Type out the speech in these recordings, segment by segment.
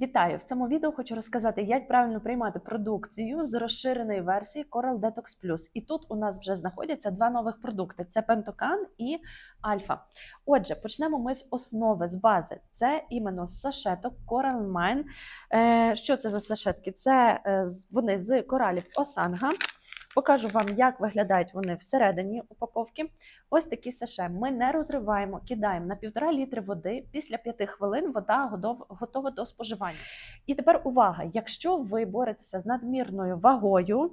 Вітаю! В цьому відео хочу розказати, як правильно приймати продукцію з розширеної версії Coral Detox Plus. І тут у нас вже знаходяться два нових продукти: це Пентокан і Альфа. Отже, почнемо ми з основи, з бази. Це іменно сашеток Coral Mine. Е, Що це за сашетки? Це е, вони з коралів Осанга. Покажу вам, як виглядають вони всередині упаковки. Ось такі саше. Ми не розриваємо, кидаємо на півтора літри води. Після п'яти хвилин вода готова до споживання. І тепер увага: якщо ви боретеся з надмірною вагою,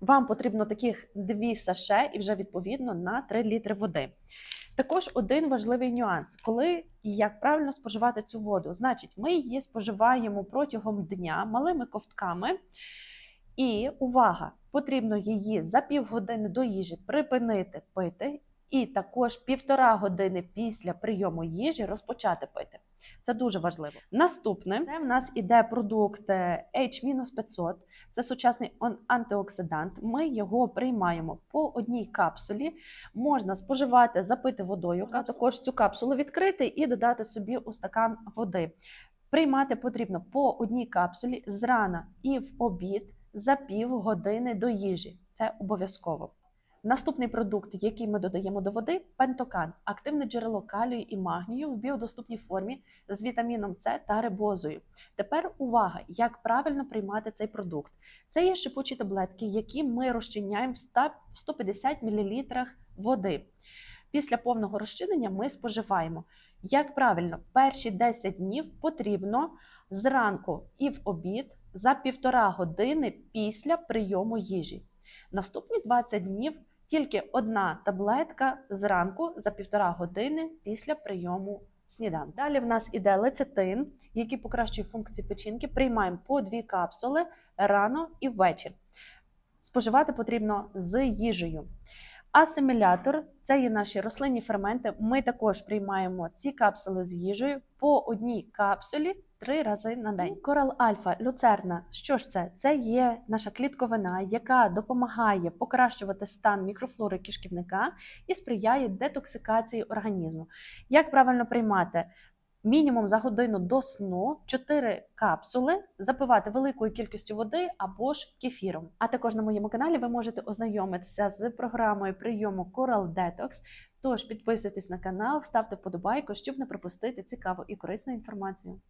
вам потрібно таких дві саше і вже відповідно на 3 літри води. Також один важливий нюанс: коли і як правильно споживати цю воду. Значить, ми її споживаємо протягом дня малими ковтками. І увага! Потрібно її за півгодини до їжі припинити пити, і також півтора години після прийому їжі розпочати пити. Це дуже важливо. Наступне це в нас іде продукт е, H-500. Це сучасний антиоксидант. Ми його приймаємо по одній капсулі. Можна споживати, запити водою. А також цю капсулу відкрити і додати собі у стакан води. Приймати потрібно по одній капсулі зрана і в обід за пів години до їжі. Це обов'язково. Наступний продукт, який ми додаємо до води, пентокан активне джерело калію і магнію в біодоступній формі з вітаміном С та рибозою. Тепер увага, як правильно приймати цей продукт. Це є шипучі таблетки, які ми розчиняємо в 100 в 150 мл води. Після повного розчинення ми споживаємо. Як правильно, перші 10 днів потрібно зранку і в обід за півтора години після прийому їжі. Наступні 20 днів тільки одна таблетка зранку за півтора години після прийому сніданку. Далі в нас іде лецитин, який покращує функції печінки. Приймаємо по дві капсули рано і ввечері. Споживати потрібно з їжею. Асимілятор це є наші рослинні ферменти. Ми також приймаємо ці капсули з їжею по одній капсулі три рази на день. Корал Альфа, люцерна. Що ж це? Це є наша клітковина, яка допомагає покращувати стан мікрофлори кишківника і сприяє детоксикації організму. Як правильно приймати? Мінімум за годину до сну 4 капсули запивати великою кількістю води або ж кефіром. А також на моєму каналі ви можете ознайомитися з програмою прийому Coral Detox. Тож підписуйтесь на канал, ставте вподобайку, щоб не пропустити цікаву і корисну інформацію.